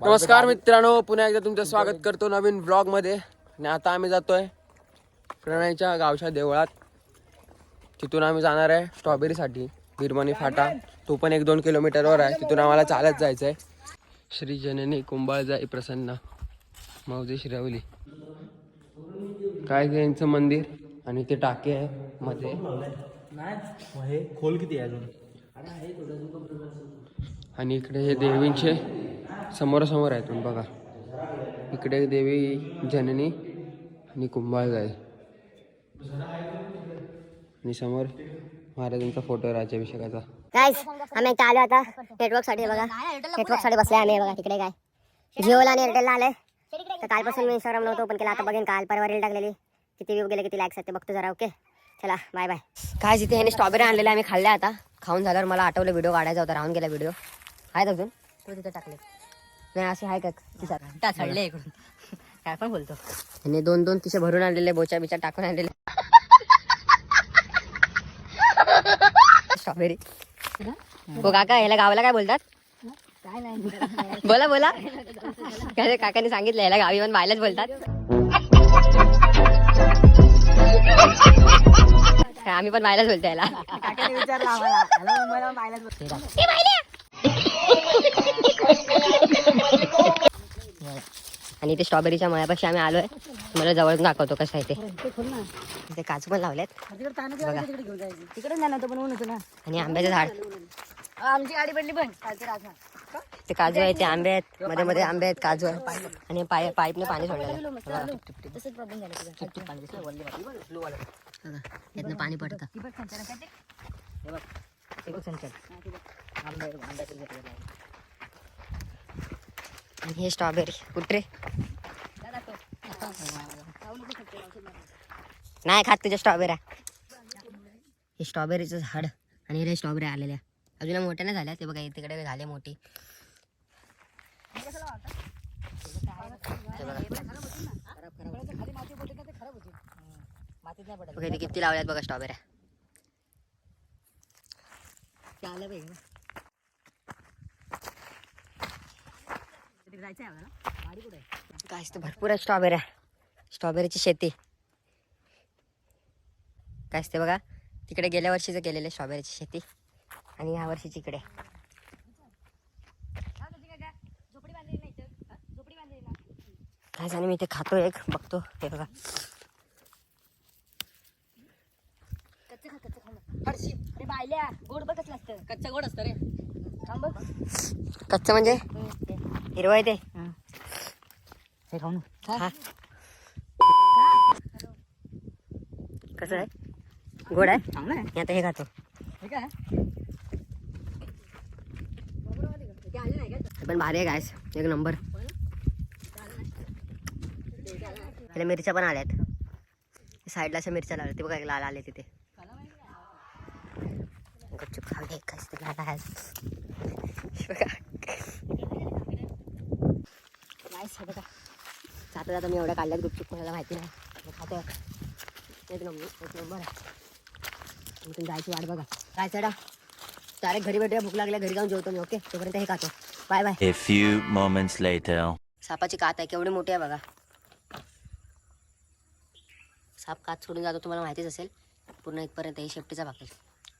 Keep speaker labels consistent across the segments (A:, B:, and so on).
A: नमस्कार मित्रांनो पुन्हा एकदा तुमचं स्वागत करतो नवीन ब्लॉगमध्ये आणि आता आम्ही जातोय प्रणयच्या गावच्या देवळात. तिथून आम्ही जाणार आहे स्ट्रॉबेरीसाठी बिरमणी फाटा. तो पण एक दोन किलोमीटरवर आहे. तिथून आम्हाला चालत जायचं आहे श्री जननी कुंभाळजाई प्रसन्न. मौजे श्रावली काय यांचं मंदिर? आणि ते टाके आहे मध्ये.
B: हे खोल किती आहे अजून?
A: आणि इकडे हे देवींचे समोरासमोर आहेत तुम्ही बघा. इकडे देवी जननी आणि कुंभाळगाय आणि समोर महाराजांचा फोटो आहे राज्याभिषेकाचा.
C: गाईस आम्ही इथे आलो आता नेटवर्कसाठी बघा. नेटवर्कसाठी बसले आम्ही बघा तिकडे काय. जिओला आणि एअरटेलला आले तर कालपासून मी इंस्टाग्राम नव्हतं ओपन केला आता बघेन. काल परवा रील टाकलेली. किती व्ह्यू गेले किती लाईक्स आहेत ते बघतो जरा ओके चला बाय बाय काय जिथे ह्याने स्ट्रॉबेरी आणलेल्या आम्ही खाल्ल्या आता. खाऊन झाल्यावर मला आठवलं व्हिडिओ काढायचा होता. राहून गेला व्हिडिओ आहेत अजून? तो तिथे टाकले. नाही असे आहे का
D: चढले इकडून. काय पण बोलतो.
C: आणि दोन दोन तिचे भरून आणलेले बोचा बिचा टाकून आणलेले. स्ट्रॉबेरी हो काका ह्याला गावाला काय बोलतात?
D: काय नाही
C: बोला बोला. काय काकाने सांगितलं ह्याला गावी पण बायलाच बोलतात. आम्ही पण बायलाच बोलतो याला
D: काकाने विचारलं आम्हाला हॅलो मला पाहिलाच बघते
C: आणि इथे स्ट्रॉबेरीच्या मळ्यापाशी आम्ही आलोय. मला जवळ दाखवतो कसं आहे ते. इथे काजू पण लावलेत.
D: तिकडे जाणार तो पण ऊन ना.
C: आणि आंब्याचं झाड.
D: आमची गाडी पडली पण
C: ते काजू आहे ते आंबे आहेत. मध्ये मध्ये आंबे आहेत काजू आहे आणि पाय पाईपने पाणी सोडलेलं आहे. बघा.
D: तसंच
C: आणि हे स्ट्रॉबेरी कुठे नाही खात तुझ्या स्ट्रॉबेऱ्या हे स्ट्रॉबेरीचं झाड आणि हे स्ट्रॉबेरी आलेल्या. अजून मोठ्या नाही झाल्या. ते बघा तिकडे झाले मोठी. बघा. बघा किती लावल्यात बघा स्ट्रॉबेऱ्या
D: ते आलं पाहिजे तिथे जायचं आहे आम्हाला गाडी कुठे आहे
C: काय असतं भरपूर आहे स्ट्रॉबेऱ्या स्ट्रॉबेरीची शेती. काय असते बघा तिकडे गेल्या वर्षीचं केलेलं स्ट्रॉबेरीची शेती. आणि ह्या वर्षीची इकडे काय झालं मी इथे. खातो एक बघतो. हे बघा.
D: कच्चं खा कच्चं खा. फरशी अरे बायल्या गोड बघ कसलं असतं. कच्चं गोड असतं रे.
C: कच्चं म्हणजे? हिरवं आहे ते.
D: हे. खाऊन
C: हा कसं आहे? गोड आहे?
D: चांगलं आहे.
C: मी आता हे खातो. पण भारी आहे गायस एक नंबर. त्याला मिरच्या पण आल्यात. साईडला अशा मिरच्या लावल्या. ते बघा एक लाल आले तिथे. गपचूप काय ते लाल आहे गायस हे बघा. जाता जाता मी एवढ्या काढल्यात गुपचूप कोणाला माहिती नाही. खातो. एक नंबर एक नंबर आहे. इथून जायची वाट बघा. काय चढा. डायरेक्ट घरी भेटूया भूक लागल्या घरी जाऊन जेवतो मी ओके तोपर्यंत हे खातो. Bye bye
E: A few moments later.
C: सापाची कात आहे केवढी मोठी आहे बघा. साप कात सोडून जातो तुम्हाला माहितीच असेल. पूर्ण इथपर्यंत ही शेपटीचा भाग आहे.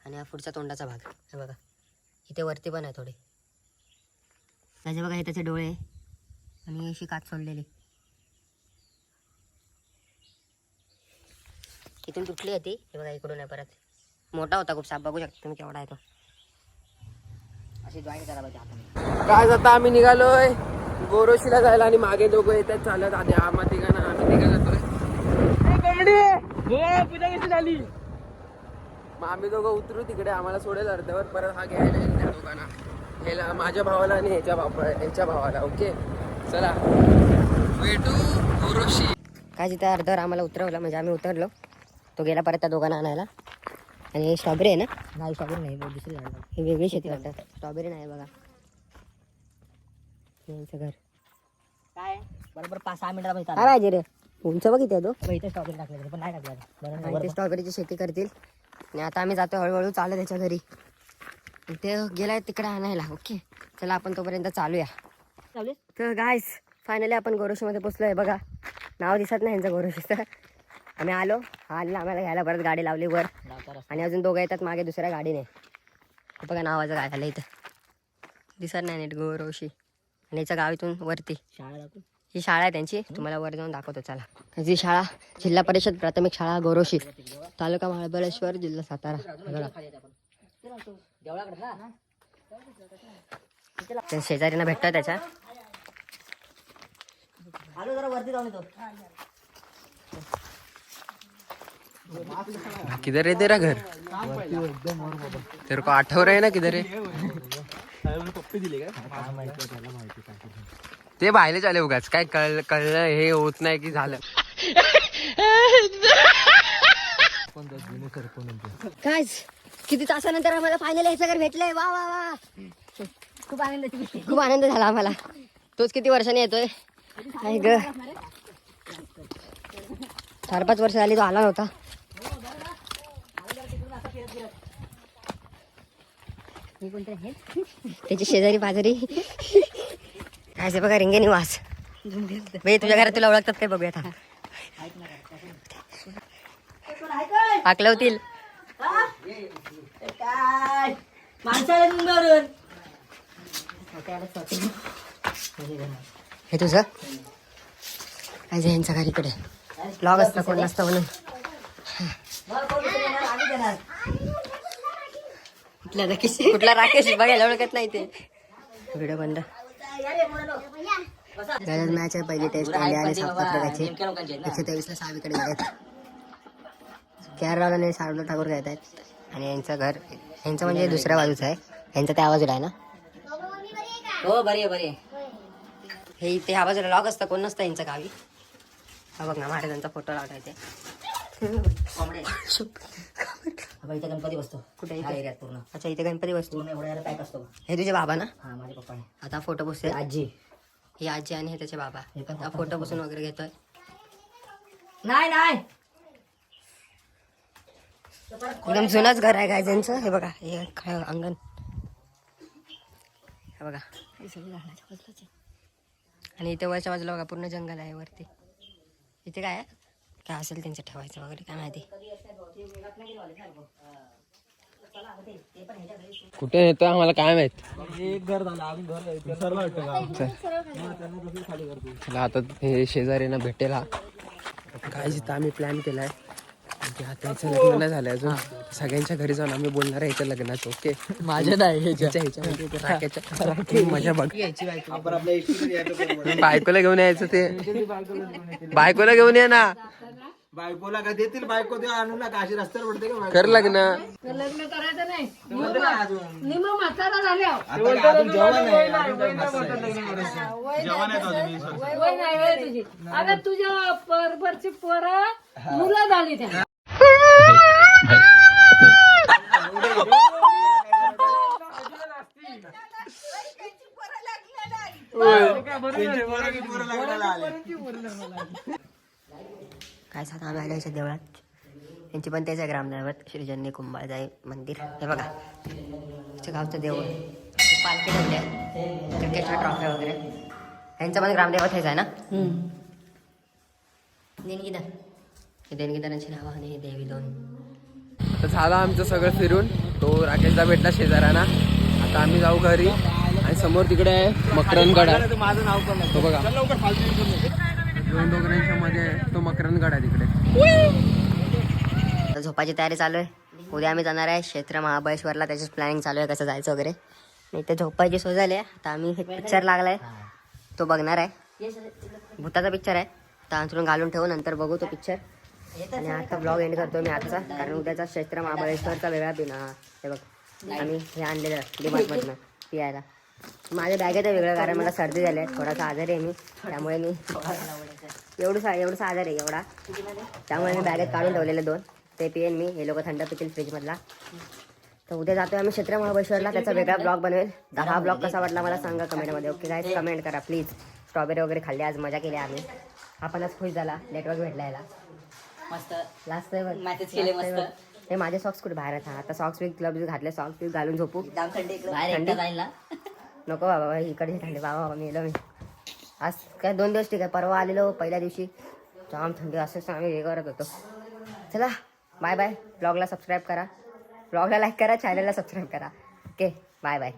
C: आणि हा पुढचा तोंडाचा भाग हे बघा. इथे वरती पण आहे थोडे. त्याचे बघा हे त्याचे डोळे. आणि अशी कात सोडलेली. इथून तुटली आहे ती. हे बघा इकडून आहे परत. मोठा होता खूप साप. बघू शकता तुम्ही केवढा आहे तो.
D: अशी जॉईन करा पाहिजे
A: काय आता आम्ही निघालोय गोरोशीला जायला आणि मागे दोघं येतात चालत आधी आम्हा तिघांना आम्ही तिघं जातोय. पूजा कशी झाली? मग आम्ही दोघं उतरू तिकडे आम्हाला सोडेल अर्ध्यावर परत हा घ्यायला येईल त्या दोघांना. ह्याला माझ्या भावाला आणि ह्याच्या भावा ह्याच्या भावाला ओके चला. भेटू गोरोशी
C: काय तिथं अर्धवर आम्हाला उतरवलं म्हणजे आम्ही उतरलो. तो गेला परत त्या दोघांना आणायला. आणि हे स्ट्रॉबेरी आहे ना?
D: नाही स्ट्रॉबेरी नाही दुसरी झाड
C: ही वेगळी शेती वाटतं स्ट्रॉबेरी नाही बघा. हे यांचं घर.
D: काय? बरोबर पाच सहा मिनिटाला
C: काय पाहिजे रे? उंच बघ आहे तो.
D: इथे स्ट्रॉबेरी टाकले पण नाही टाकलं
C: स्ट्रॉबेरीची शेती करतील. आणि आता आम्ही जातो हळूहळू चालत त्याच्या घरी. ते गेलाय तिकडे आणायला. ओके. चला आपण तोपर्यंत चालूया.
D: लावलीस
C: तर गायस फायनली आपण गोरोशीमध्ये पोचलोय. बघा नाव दिसत नाही यांचं गोरोशीचं आम्ही आलो. आलं. आम्हाला घ्यायला परत गाडी लावली वर. आणि अजून दोघं येतात मागे दुसऱ्या गाडीने. बघा नावाचं काय झालं इथं. दिसत नाही नीट गोरोशी आणि याचं गाव इथून वरती.
D: शाळा
C: ही शाळा आहे त्यांची. तुम्हाला वर जाऊन दाखवतो. चला. ही शाळा जिल्हा परिषद प्राथमिक शाळा गोरोशी तालुका महाबळेश्वर जिल्हा सातारा.
D: देवळाकडे ना
C: शेजारीना भेटतोय त्याच्या.
D: आलो जरा वरती जाऊन येतो.
A: किधर है तेरा घर? तेरे को आठव रहे ना किधर है
B: पप्पी दिले काय माहिती त्याला माहिती
A: ते बाहेर चाले उगाच. काय कळ कळलं हे होत नाही की झालं.
C: काय? किती तासानंतर आम्हाला फायनल याचं घर भेटलंय. वा वा वा.
D: खूप आनंदाची गोष्ट आहे.
C: खूप आनंद झाला आम्हाला. तोच किती वर्षांनी येतोय? नाही ग. चार पाच वर्ष झाली तो आला नव्हता.
D: हे
C: त्याची शेजारी पाजारी. काय ते बघा रिंगे निवास बे तुझ्या घरात तुला ओळखतात काय? बघूया आता हाकलवतील
D: काय? माणसाला मुंबईवरून
C: हे तुझं? काय जे यांच्या घरीकडे ब्लॉग असतं कोण नसतं म्हणून. कुठला राकेश? कुठला राकेश? बघायला ओळखत नाही ते. व्हिडिओ बंद. मॅच आहे पहिली टेस्ट इंडिया आणि साऊथ आफ्रिकाची एकशे तेवीसला सहावीकडे रावला आणि शार्दूल ठाकूर घेत आहेत. आणि यांचं घर यांचं म्हणजे दुसऱ्या बाजूचं आहे. यांचा त्या बाजूला आहे ना?
D: हो बरी आहे बरी आहे.
C: हे इथे ह्या बाजूला लॉक असतं कोण नसतं यांचं गावी. हा बघ ना महाराजांचा फोटो लावला इथे.
D: इथे गणपती बसतो.
C: कुठे
D: एरियात पूर्ण.
C: अच्छा इथे गणपती बसतो.
D: पूर्ण एवढ्या पॅक असतो
C: हे तुझे बाबा ना?
D: हा माझे पप्पा आहे.
C: आता फोटो बसतोय.
D: आजी.
C: ही आजी आणि हे त्याचे बाबा.
D: हे
C: फोटो बसून वगैरे घेतोय.
D: नाही नाही.
C: एकदम जुनंच घर आहे काय त्यांचं हे बघा हे काय अंगण. हे बघा. हे सगळं झाडाच्या बाजूलाच आहे. आणि इथे वरच्या बाजूला बघा पूर्ण जंगल आहे वरती. इथे काय? काय असेल त्यांचं ठेवायचं वगैरे काय माहिती.
A: कुठे नेतोय आम्हाला काय माहीत?
B: एक घर झालं
A: आता हे शेजारीना भेटेल हा. काय जिथं आम्ही प्लॅन केलाय. म्हणजे आता याचं लग्न नाही झालं अजून. सगळ्यांच्या घरी जाऊन आम्ही बोलणार आहे याच्या लग्नाचं ओके?
B: माझ्या नाही
A: ह्याच्या. मजा बघ. बायकोला घेऊन यायचं ते. बायकोला घेऊन ये ना.
B: बायकोला का देतील? बायको रस्त्यावर पडते का?
A: कर लग्न.
B: जेवण.
F: वय नाही वय तुझी. आता तुझ्या बरोबरची पोरं मुलं झाली त्या.
B: त्यांची.
C: काय सांगा आम्ही देवळात? यांची पण तेच आहे ग्रामदैवत श्री जन्नी कुंभाळजाई मंदिर. हे बघा गावचं देऊळ. पालखी ठेवली क्रिकेटच्या ट्रॉफ्या वगैरे. यांचं पण ग्रामदैवत हेच आहे ना? हे देणगीदारांची नावं आणि देवी दोन.
A: आता झालं आमचं सगळं फिरून. तो राकेशला भेटला शेजाऱ्यांना. आता आम्ही जाऊ घरी. आणि समोर तिकडे आहे मकरनगड आहे.
B: तर माझं नाव पण
A: तो बघा. दोन डोंगरांच्या मध्ये आहे तो मकरनगड आहे तिकडे.
C: आता झोपायची तयारी चालू आहे. उद्या आम्ही जाणार आहे क्षेत्र महाबळेश्वरला. त्याचीच प्लॅनिंग चालू आहे कसं जायचं वगैरे. नाही ते झोपायची सोय झाली आहे. आता आम्ही पिक्चर लागलाय. तो बघणार आहे. भूताचा पिक्चर आहे. तर अंथरून घालून ठेवू. नंतर बघू तो पिक्चर आणि आता ब्लॉग एंड करतो मी आजचा. कारण उद्याचा क्षेत्र महाबळेश्वरचा वेगळा पिन हे बघ. आम्ही हे आणलेलं डिमार्टमधनं पियायला माझ्या बॅगेत वेगळं कारण मला सर्दी झाली आहे. थोडासा आजारी आहे मी. त्यामुळे मी एवढं एवढंसा आजार आहे एवढा. त्यामुळे मी बॅगेत काढून ठेवलेले दोन. ते पिएन मी. हे लोक थंड पितील फ्रीजमधला तर उद्या जातोय आम्ही क्षेत्र महाबळेश्वरला. त्याचा वेगळा ब्लॉग बनवेल. दहा हा ब्लॉग कसा वाटला मला सांगा कमेंटमध्ये ओके काय कमेंट करा प्लीज स्ट्रॉबेरी वगैरे खाल्ली आज मजा केली आम्ही. आपणच खुश झाला नेटवर्क भेटला याला.
D: मस्त. मॅसेज केले मस्त.
C: हे माझे सॉक्स कुठे बाहेर आहेत? आता सॉक्स मी क्लब घातले सॉक्स मी घालून झोपू.
D: थंडी
C: नको बाबा बाई, इकडे थंडी. बाबा बाबा येलो मी. आज काय दोन दिवस ठीक आहे. परवा आलेलो पहिल्या दिवशी. जाम थंडी असंच आम्ही हे करत होतो. चला बाय बाय ब्लॉगला सबस्क्राईब करा. ब्लॉगला लाईक करा चॅनलला सबस्क्राईब करा. Okay bye bye